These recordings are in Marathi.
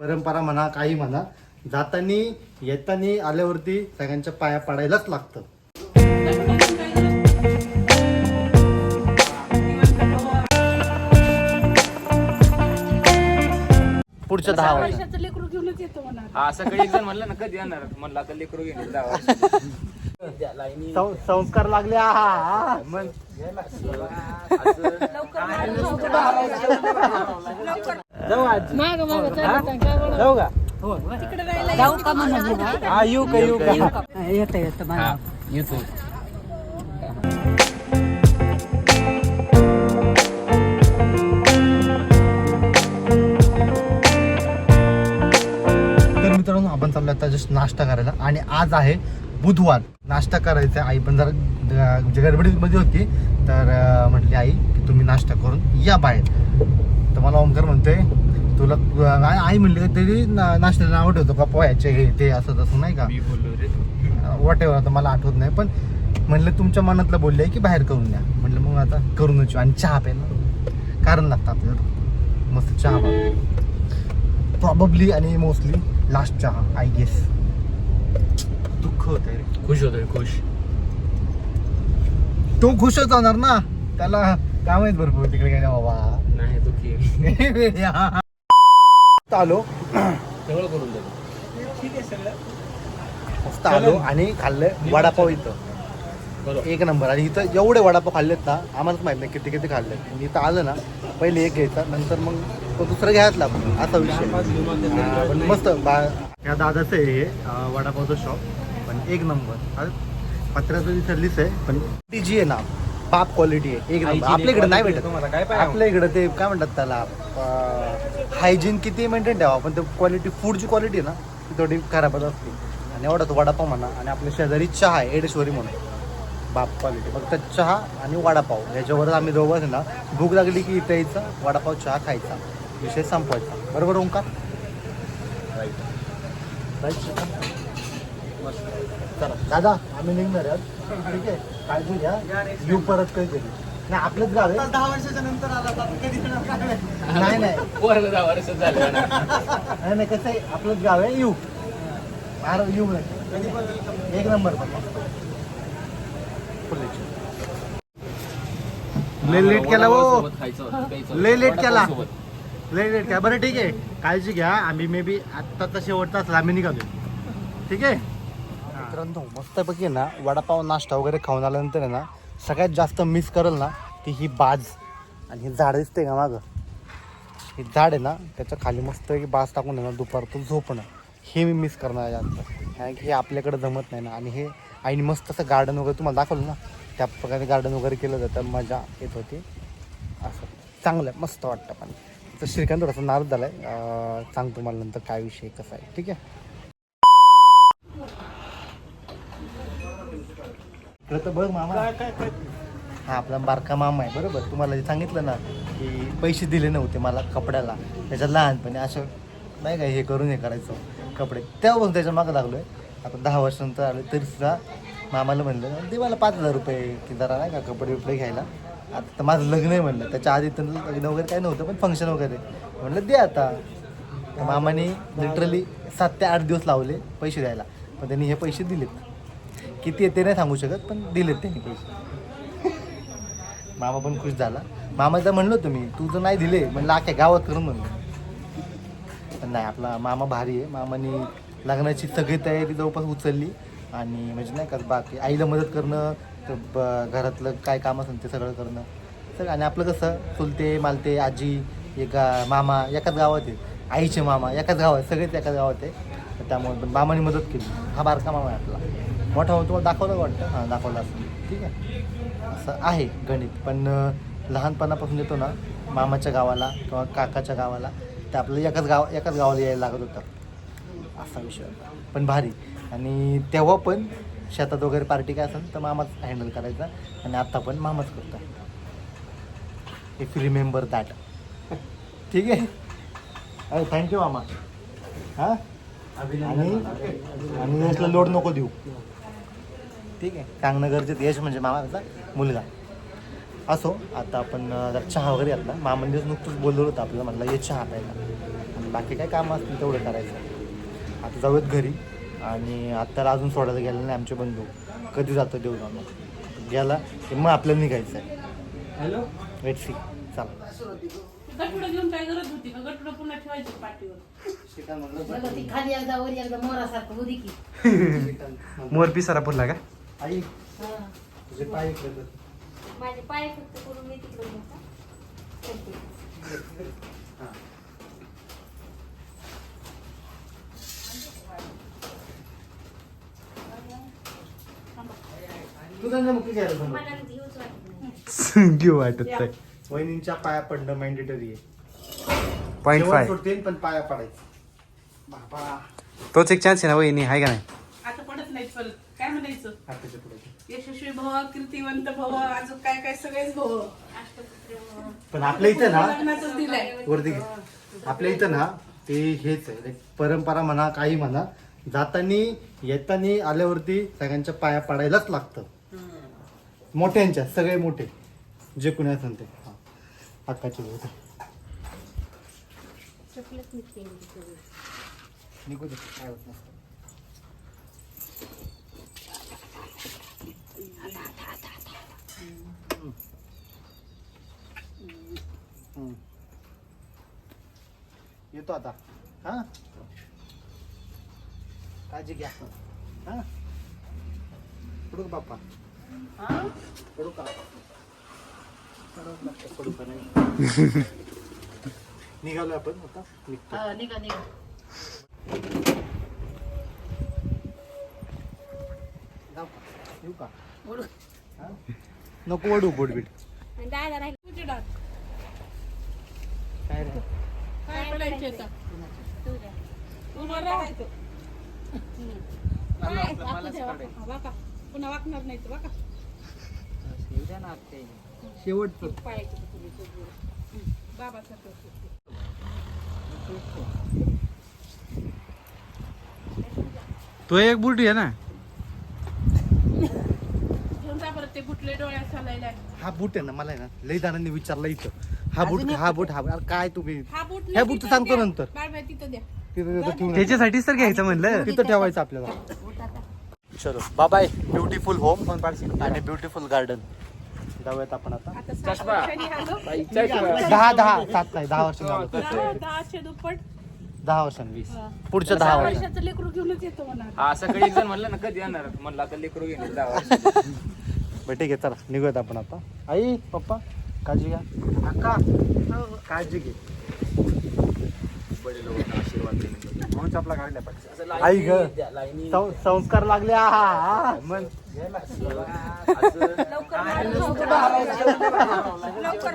परंपरा म्हणा काही म्हणा जातानी येतानी आल्यावरती सगळ्यांच्या पाया पडायलाच लागतं. पुढच्या दहा वर्ष वर्षाचं लेकरू घेऊनच येतो म्हणा हा सकाळी एक जण म्हणलं ना कधी येणार? म्हणलं आता लेकरू घेऊन. सं- संस्कार लागले आहा मग? माग माग जाऊ का? तिकडे राहिला जाऊ का म्हणून? हा येऊ का? येऊ का येतं येतं मला. येतो. तर मित्रांनो आपण चाललो आता जस्ट नाश्ता करायला. आणि आज आहे बुधवार. नाश्ता करायचा आई पण जरा म्हणजे गडबडीमध्ये होती. तर म्हटली आई की तुम्ही नाश्ता करून या बाहेर. तर मला ओमकार म्हणतोय तुला अं, आई- म्हणली तरी ना- नाश्त्याला नाव ठेवतो का पोह्याचे हे ते असं तसं नाही का? मी बोललो रे. वॉट एव्हर आता मला आठवत नाही पण म्हणलं तुमच्या मनातलं बोलले की बाहेर करून द्या म्हणलं मग आता करूनच येऊ. आणि चहा प्यायला कारण लागतं आपल्याला. मस्त चहा प्रॉबली आणि मोस्टली लास्ट चहा आय गेस दुःख होत रे. खुश होतोय खुश. तो खुशच होणार ना? त्याला काम आहेत भरपूर तिकडे काय बाबा. नाही तो की आलो. सगळं करून देतो. मस्त आलो आणि खाल्लं वडापाव इथं. बरोबर. एक नंबर. आणि इथं एवढे वडापाव खाल्लेत ना आम्हालाच माहीत नाही किती किती खाल्ले आणि इथं आलं ना पहिले एक घ्यायचा नंतर मग तो दुसरं घ्यायला आपण असा विषय. हा, पण मस्त. बा या दादाचं आहे हे अं, वडापावचं शॉप पण एक नंबर. पत्र्याचं विसरलीच आहे पण ती जी आहे ना पाप क्वालिटी आहे. एक नंबर. आपल्या इकडे नाही भेटत. तुम्हाला काय पाहिजे? आपल्या इकडे ते काय म्हणतात त्याला? हायजीन किती मेंटेन ठेवा. पण ते क्वालिटी फूडची क्वालिटी आहे ना ती थोडी खराबच असते. आणि एवढा तो वडापाव म्हणा आणि आपल्या शेजारी चहा आहे एडेश्वरी म्हणून. बाप क्वालिटी फक्त चहा आणि वडापाव. याच्यावर आम्ही दोघं ना भूक लागली की इथे यायचं वडापाव चहा खायचा. विषय संपवायचा. बरोबर ओंकार? Right? चला. दादा आम्ही निघणार आहोत. ठीक आहे? काळजी घ्या. येऊ परत काहीतरी नाही आपलंच गाव आहे. दहा वर्षाच्या नंतर आला नाही नाही. पोराला दहा वर्ष झालं. नाही नाही कसं आहे? आपलंच गाव आहे. येऊ अरे येऊ नाही एक नंबर पण. लय लेट केला हो. लय लेट केला. लय लेट केला. बरं ठीक आहे. काळजी घ्या. आम्ही मे बी आत्ताचा शेवटचा असला. आम्ही निघालो ठीक आहे? मित्रांनो मस्तपैकी ना वडापाव नाश्ता वगैरे खाऊन आल्यानंतर आहे ना सगळ्यात जास्त मिस करेल ना ती ही बाज आणि ही झाड दिसते का मागं? हे झाड आहे ना त्याच्याखाली मस्तपैकी बाज टाकून आहे ना दुपारतून झोपणं हे मी मिस करणार आहे जास्त कारण की हे आपल्याकडे जमत नाही ना आणि हे आईने मस्त असं गार्डन वगैरे तुम्हाला दाखवलं ना त्या प्रकारे गार्डन वगैरे केलं जातं मजा येत होती. असं. चांगलं आहे मस्त वाटतं पण. तर श्रीकांत थोडासा नाराज झाला आहे सांगतो मला नंतर काय विषय कसा आहे. ठीक आहे? इकडं तर बघ मामा. हा आपला बारका मामा आहे बरोबर. तुम्हाला जे सांगितलं ना की पैसे दिले नव्हते मला कपड्याला. त्याच्या लहानपणी असं नाही का हे करून हे करायचं कपडे. तेव्हापासून त्याच्या मागं लागलो आहे आता दहा वर्षानंतर आलो तरी सुद्धा मामाला म्हणलं दे मला पाच हजार रुपये की जरा नाही का कपडे बिपडे घ्यायला. आता तर माझं लग्न आहे म्हणलं. त्याच्या आधी तर लग्न वगैरे काही नव्हतं पण फंक्शन वगैरे. म्हणलं दे आता. मामाने लिटरली सात ते आठ दिवस लावले पैसे द्यायला. पण त्यांनी हे पैसे दिलेत. किती आहे ते नाही सांगू शकत पण दिलेत त्यांनी पैसे. मामा पण खुश झाला. मामाचं म्हणलो तुम्ही तू जर नाही दिले म्हणलं आहे गावात करून म्हणलं पण नाही आपला मामा भारी आहे. मामाने लग्नाची सगळी तयारी जवळपास उचलली. आणि म्हणजे नाही का बाकी आईला मदत करणं तर ब- घरातलं काय काम असेल ते सगळं करणं. सगळं आणि आपलं कसं चुलते मालते आजी एका मामा एकाच गावात आहे. आईचे मामा एकाच गावात सगळेच एकाच गावात आहे. त्यामुळे पण मामाने मदत केली. हा बारका मामा आहे आपला. मोठा हो तुम्हाला दाखवलं वाटतं? हां दाखवलं असं ठीक आहे. असं आहे गणित पण लहानपणापासून येतो ना मामाच्या गावाला किंवा काकाच्या गावाला तर आपल्याला एकाच गाव एकाच गावाला यायला लागत होतं. असा विषय होता. पण भारी. आणि तेव्हा पण शेतात वगैरे पार्टी काय असेल तर मामाच हँडल करायचा आणि आत्ता पण मामाच करतो इफ यू रिमेंबर दॅट ठीक आहे. अरे थँक्यू मामा. हां? आणि? आणि लोड नको देऊ. ठीक आहे. सांगणं गरजेचं यश म्हणजे मामाचा मुलगा. असो आता आपण जरा चहा वगैरे घातला. मामाने नुकतंच बोललो होतं आपल्याला म्हटलं ये चहा प्यायला. बाकी काय कामं असतील तेवढं करायचं. आता जाऊयात घरी. आणि आत्ताला अजून सोडायला गेलं नाही आमचे बंधू. कधी जातो देऊ जाणं गेला की मग आपल्याला निघायचं आहे हॅलो? वेट सी चला. गटुडं घेऊन काय गरज होती? का गटुडं पुन्हा ठेवायचं पाठीवर. बघा ती खाली एकदा वर एकदा मोरासारखं उदी की. मोर पिसारा पुरला का? आई. तुझे पाय इकडे कर. माझे पाय फक्त करून मी तिकडे तू त्यांना मुख्य घ्यायला सांग. मला घेऊच वाटत नाही. घेऊ वाटत नाही. वहिनींच्या पाया पडणं मॅन्डेटरी आहे. पॉईंट जेवण फाय सोडतील पण पाया पडायचं. बाबा. तोच एक चान्स आहे ना वहिनी आहे का नाही? आता पडत नाही परत. काय म्हणायचं? हाताच्या पुढे यशस्वी भव कीर्तिवंत भव अजून काय काय सगळेच भव. पण आपल्या इथं ना दिलंय. वरती घे. आपल्या इथं ना ते हेच आहे. like परंपरा म्हणा काही म्हणा जातानी येतानी आल्यावरती सगळ्यांच्या पाया पडायलाच लागतं. मोठ्यांच्या सगळे मोठे. जे कुणी असेल ते. हा. हक्काचे. निघू दे काय होत नाही. येतो आता. हा? काळजी घ्या. हा? पडू का बाप्पा? पडू का? पडू का नाही? निघालो आपण आता? निघतो. हा, निघा निघा. जाऊ का? येऊ का? हा? नको वडू बोडबीट आणि दादा राहील तुझे डाक काय रे? काय पडायचे आता? तुझ्या उभं राहायचं काय? वाकू द्या, वाका. हा, वाका. पुन्हा वाकणार नाही तर वाका शेवटचं. पायाचे बाबासारखं तो एक बुटी आहे ना घेऊन जा परत ते गुटले डोळ्यात चालायला हा बूट आहे ना मला आहे ना लई जणांनी विचारलं इथं. हा बूट हा बूट हा बूट अरे काय तुम्ही? हा बूट ह्या बूट सांगतो नंतर. बाय बाय तिथं द्या. तिथं तिथं ठेवून त्याच्यासाठीच तर घ्यायचं म्हणलं. तिथं ठेवायचं आपल्याला. चलो बाय ब्युटिफुल होम आणि ब्युटिफुल गार्डन जाऊयात आपण आता. आता सात वर्षांनी आलो. दहा दहा सात नाही दहा वर्ष झालं दहा दहाशे दुप्पट. दहा वर्षांनी वीस. पुढच्या दहा वर्ष वर्षाचं लेकरू घेऊनच येतो म्हणा. हा सकाळी एक जण म्हणलं ना कधी येणार? म्हणलं आता लेकरू घेऊन दहा वर्ष. बरं ठीक आहे चला निघूयात आपण आता. आई पप्पा काळजी घ्या. अक्का काळजी घे. म्हणून चपला काढल्या पाहिजे. आई ग सं- संस्कार लागले लवकर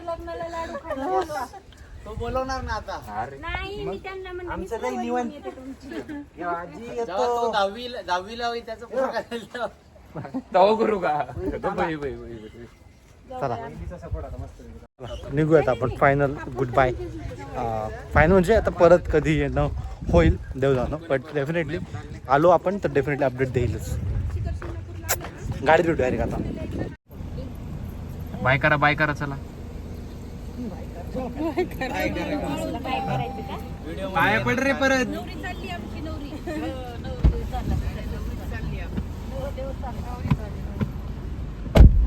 लग्नाला तो बोलवणार ना आता. नाही मी त्यांना म्हणलं मी सवय घेऊन येते तुमची. आजी येतो. तवा करू का बाई, चला. निघूयात आपण फायनल गुड बाय फायनल म्हणजे आता परत कधी येणं होईल देव जाणं बट डेफिनेटली आलो आपण तर डेफिनेटली अपडेट देईलच. गाडी भेटू डायरेक्ट आता. बाय करा बाय करा चला. काय पड रे परत नवरी चालली आमची नवरी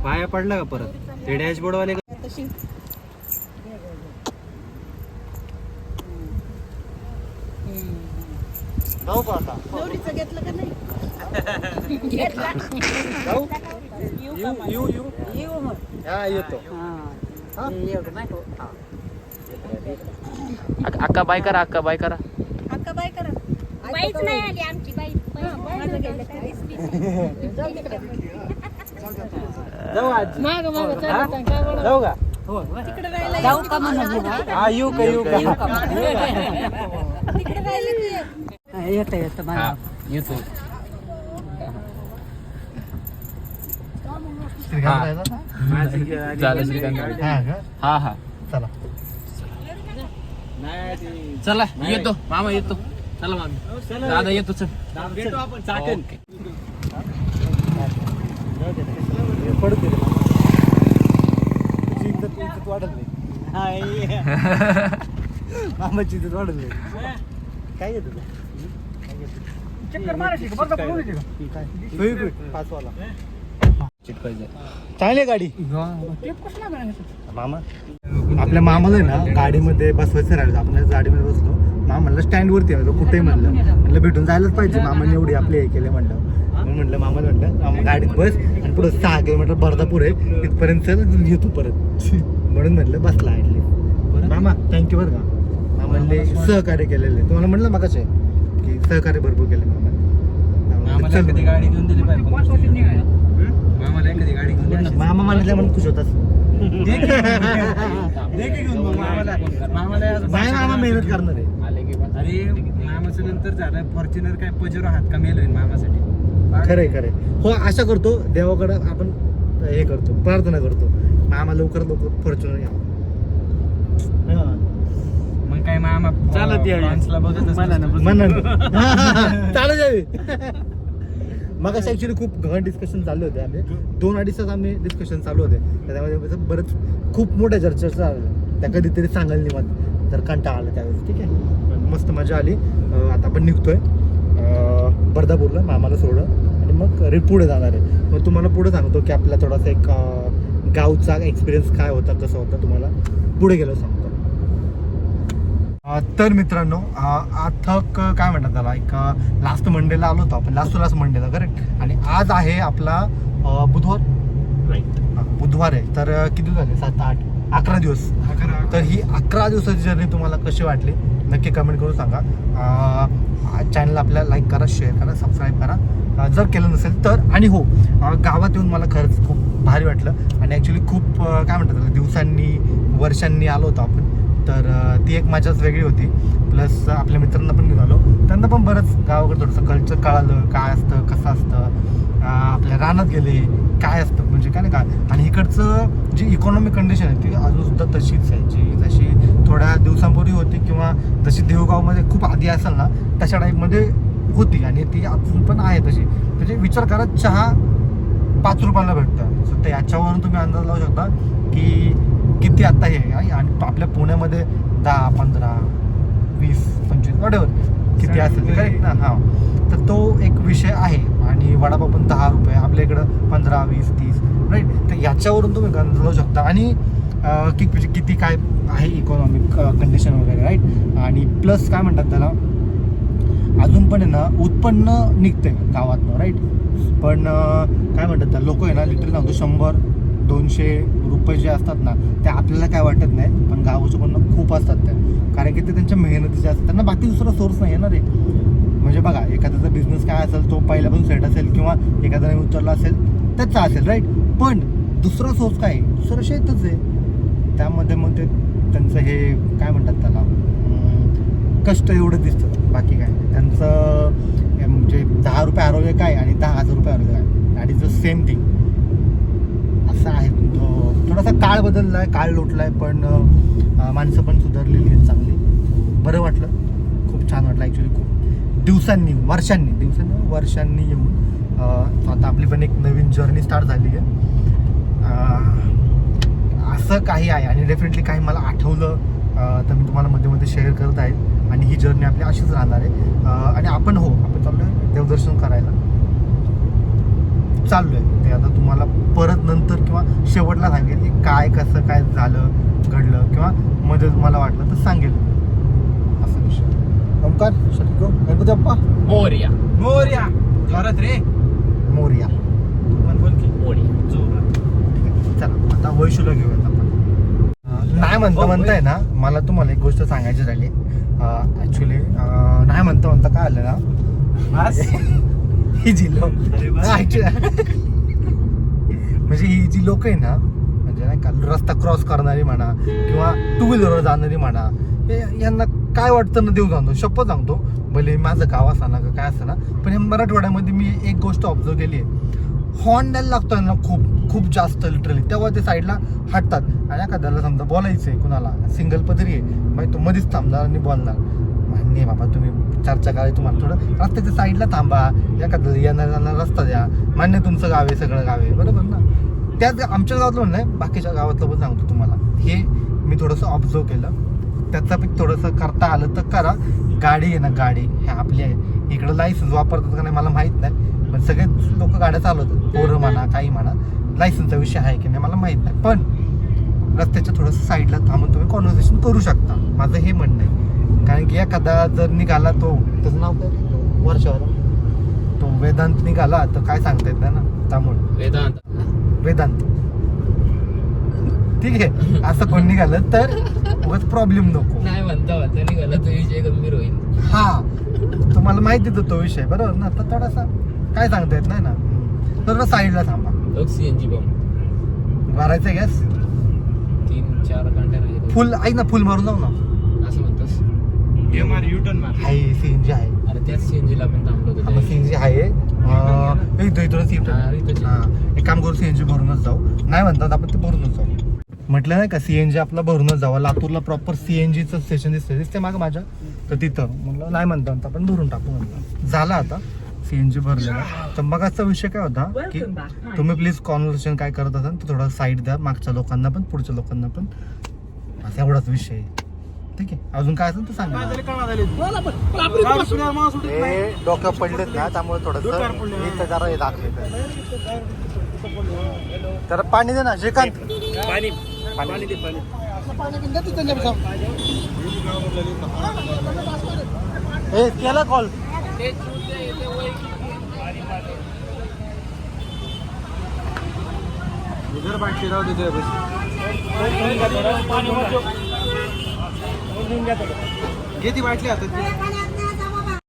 पाया पडला का परत? ते डॅशबोर्ड वाले तशी. जाऊ का आता? नवरीचं घेतलं का नाही? येऊ येऊ येऊ मग. हा येतो. हा. एवढं नाही. हो. अक्का बाय करा अक्का बाय करा. बाईच नाही आली आमची बाई. जाऊ आज. माग माग चालत जाऊ का? जाऊ का हा? येऊ का का. येतं. मला हा का? हा हा. चला. चला येतो. मामा येतो. चला मामी. दादा येतो चल. ओके. पडू दे रे. तुझी इज्जत- वाढत मामाची काय घेतो चांगली गाडी मामा. आपल्या मामाला आहे ना गाडीमध्ये बसवायचं राहिलं. आपण गाडीमध्ये बसलो. मामा म्हणलं स्टँडवरती आलो कुठेही म्हणलं? म्हणलं भेटून जायलाच पाहिजे मामाने एवढी आपली हे केले म्हणलं. म्हणून म्हणलं मामाला म्हणलं मामा गाडीत बस आणि पुढं सहा किलोमीटर बर्दापूर आहे तिथपर्यंत चल येतो परत. म्हणून म्हणलं बसला ॲटली मामा थँक्यू बरं का. मामाने सहकार्य केलेलं. आहे तुम्हाला म्हणलं मगाच की सहकार्य भरपूर केलं मामा मामाला कधी गाडी घेऊन दिली पाहिजे मामाला कधी गाडी घेऊन दिली. मामा म्हणल्या म्हणून खुश होतात मग मामा मेहनत करणार. आहे. अरे मामाचं नंतर झालं. फॉर्च्युनर काय पजेरो हात का मेल होईल मामासाठी? खरंय खरंय. हो आशा करतो देवाकडं आपण हे करतो प्रार्थना करतो. मामा लवकर लवकर फॉर्च्युनर घ्या मग काय मामा चालत या. फ्रान्सला बघतच नसतो. म्हणून चालू जावी मग असं ऍक्च्युली खूप घन डिस्कशन चालू होते आम्ही. दोन अडीच तास आम्ही डिस्कशन चालू होते. त्याच्यामध्ये बरंच खूप मोठ्या चर्चा झाल्या त्या कधीतरी सांगाल निवांत. तर कंटाळा आला त्यावेळेस ठीक आहे? मस्त मजा आली. आता आपण निघतोय. बर्दापूरला मामाला सोडलं आणि मग रे पुढे जाणार आहे. मग तुम्हाला पुढे सांगतो की आपला थोडासा एक गावचा एक्सपिरियन्स काय होता कसं होता तुम्हाला. पुढे गेलो सांगतो. तर मित्रांनो अ, अथक काय म्हणतात त्याला? एक लास्ट मंडेला आलो होतो आपण. लास्ट टू लास्ट मंडेला करेक्ट आणि आज आहे आपला बुधवार. हा, बुधवार आहे. तर किती झाले? सात आठ. अकरा दिवस. तर ही अकरा दिवसाची जर्नी तुम्हाला कशी वाटली? नक्की कमेंट करून सांगा. चॅनल आपल्या लाईक करा शेअर करा सबस्क्राईब करा. जर केलं नसेल तर आणि हो गावात येऊन मला खरंच खूप भारी वाटलं. आणि ॲक्च्युली खूप काय म्हणतात दिवसांनी वर्षांनी आलो होतो आपण. तर ती एक माझ्याच वेगळी होती. प्लस आपल्या मित्रांना पण घेऊन आलो. त्यांना पण बरंच गावाकडे थोडंसं कल्चर कळालं. काय असतं कसं असतं आपल्या रानात गेले काय असतं म्हणजे काय नाही काय आणि इकडचं जी इकॉनॉमिक कंडिशन आहे ती अजूनसुद्धा तशीच आहे. जी जशी थोड्या दिवसांपूर्वी होती किंवा जशी देवगावमध्ये खूप आधी असेल ना तशा टाईपमध्ये होती. आणि ती अजून पण आहे तशी. म्हणजे विचार करा चहा पाच रुपयाला भेटतं. सो ते याच्यावरून तुम्ही अंदाज लावू शकता की किती आता हे आहे? आणि आपल्या पुण्यामध्ये दहा पंधरा वीस पंचवीस वडेवर किती असेल ते करेक्ट ना? हां. तर तो एक विषय आहे. आणि वडापाव पण दहा रुपये आपल्या इकडं पंधरा वीस तीस राईट तर याच्यावरून तुम्ही अंदाज लावू शकता. आणि अं, म्हणजे किती काय आहे इकॉनॉमिक कंडिशन वगैरे राईट आणि प्लस काय म्हणतात त्याला? अजून पण आहे ना उत्पन्न निघतंय गावातनं राईट पण काय म्हणतात त्या लोक आहे ना लिटरली सांगतो शंभर दोनशे रुपये जे असतात ना ते आपल्याला काय वाटत नाही पण गावाचं पण खूप असतात त्या कारण की ते त्यांच्या मेहनतीचे असतात. त्यांना बाकी दुसरा सोर्स नाही आहे ना रे. म्हणजे बघा एखाद्याचा बिझनेस काय असेल तो पहिल्यापासून सेट असेल किंवा एखादा उतरला असेल त्याचा असेल राईट पण दुसरा सोर्स काय आहे? दुसरं शेतच आहे. त्यामध्ये मग ते त्यांचं हे काय म्हणतात त्याला? कष्ट एवढं दिसतं बाकी काय त्यांचं म्हणजे दहा रुपये आरोग्य काय आणि दहा हजार रुपये आरोग्य काय? That is the same thing असं आहे. थोडासा काळ बदलला आहे काळ लोटला आहे पण माणसं पण सुधारलेली आहेत चांगली. बरं वाटलं. खूप छान वाटलं ॲक्च्युली खूप. दिवसांनी वर्षांनी दिवसांनी वर्षांनी येऊन आता आपली पण एक नवीन जर्नी स्टार्ट झाली आहे. असं काही आहे आणि डेफिनेटली काही मला आठवलं तर मी तुम्हाला मध्ये मध्ये शेअर करत आहे. आणि ही जर्नी आपली अशीच राहणार आहे. आणि आपण हो आपण चाललो देवदर्शन करायला. चाललोय. ते आता तुम्हाला परत नंतर किंवा शेवटला सांगेल की काय कसं काय झालं घडलं किंवा मध्ये तुम्हाला वाटलं तर सांगेल. असा विषय. ओंकार शक्य गणपती बाप्पा? मोरया. मोरया. जोरात रे. मोर्या. पण बोल की मोरया. आहे. चला आता वैशूला घेऊयात आपण. नाही म्हणता म्हणताय ना मला तुम्हाला एक गोष्ट सांगायची राहिली ऍक्च्युली नाही म्हणता म्हणता काय आलं ना? ही जी लोक म्हणजे ही जी लोक आहे ना म्हणजे नाही का रस्ता क्रॉस करणारी म्हणा किंवा टू व्हीलरवर जाणारी म्हणा हे यांना काय वाटतं ना देऊ सांगतो. शपथ सांगतो. भले माझं गाव असताना का काय असतं ना पण हे मराठवाड्यामध्ये मी एक गोष्ट ऑब्झर्व केली आहे. हॉर्न द्यायला लागतो ना खूप खूप जास्त लिटरली तेव्हा ते साईडला हटतात. आणि एखाद्याला समजा बोलायचं आहे कुणाला सिंगल पदरी आहे. मग तो मध्येच थांबणार आणि बोलणार. मान्य आहे बाबा तुम्ही चारच्या करायची तुम्हाला थोडं रस्त्याच्या साईडला थांबा. एखाद्याला येणार रस्ता द्या. मान्य तुमचं गाव आहे सगळं गाव आहे. बरोबर ना? त्याच आमच्या गावातलं नाही आहे बाकीच्या गावातलं पण सांगतो तुम्हाला. हे मी थोडंसं ऑब्झर्व केलं. त्याचा पण थोडंसं करता आलं तर करा. गाडी आहे ना गाडी. हे आपली आहे. इकडं लायसन्स वापरतात का नाही मला माहीत नाही. पण सगळेच लोक गाड्या चालवतात. पोरं म्हणा काही म्हणा. लायसन्सचा विषय आहे की नाही मला माहीत नाही. पण रस्त्याच्या थोडंसं साईडला थांबून तुम्ही कॉन्व्हर्सेशन करू शकता. माझं हे म्हणणं आहे. कारण की एखादा जर निघाला तो त्याचं नाव काय? तो वर्षावाला तो वेदांत निघाला तर काय सांगता येत नाही ना त्यामुळे. वेदांत. वेदांत. ठीक आहे असं कोण निघालं तर उगाच प्रॉब्लेम नको. नाही म्हणता म्हणता निघाला तो विजय गंभीर होईल. हा तुम्हाला माहिती तर तो विषय बरोबर ना? तर थोडासा काय सांगता येत नाही ना? तर साईडला थांबा. सीएनजी बॉम्ब भरायचं गॅस? तीन चार घंटे फुल ऐक ना फुल मारून जाऊ ना. आहे सीएनजी आहे अरे त्याच सीएनजी ला आपण थांबलो होतो मग त्या सीएनजी आहे अं, इथं हा, इथंच. हा एक काम करू सीएनजी भरूनच जाऊ. नाही म्हणतात आपण ते भरूनच जाऊ. म्हटलं नाही का सीएनजी आपला भरूनच जावं. लातूरला प्रॉपर सीएनजीचं स्टेशन दिसतं दिसते मागं माझ्या. तर तिथं. म्हटलं नाही म्हणतात आपण भरून टाकू म्हणलं झालं आता. सीएनजी भरलेला. तर मग आजचा विषय काय होता? की तुम्ही प्लीज कॉन्व्हर्सेशन काय करत असाल तर थोडा साईड द्या. मागच्या लोकांना पण पुढच्या लोकांना पण. असा एवढाच विषय आहे. ठीक आहे. अजून काय असेल तर सांगा हे डोक्यात पडलेत ना त्यामुळे थोडस इथं जरा हे दाखले तर पाणी दे ना श्रीकांत. पाणी. पाणी. दे पाणी. हे केला कॉल इधर वाटली आता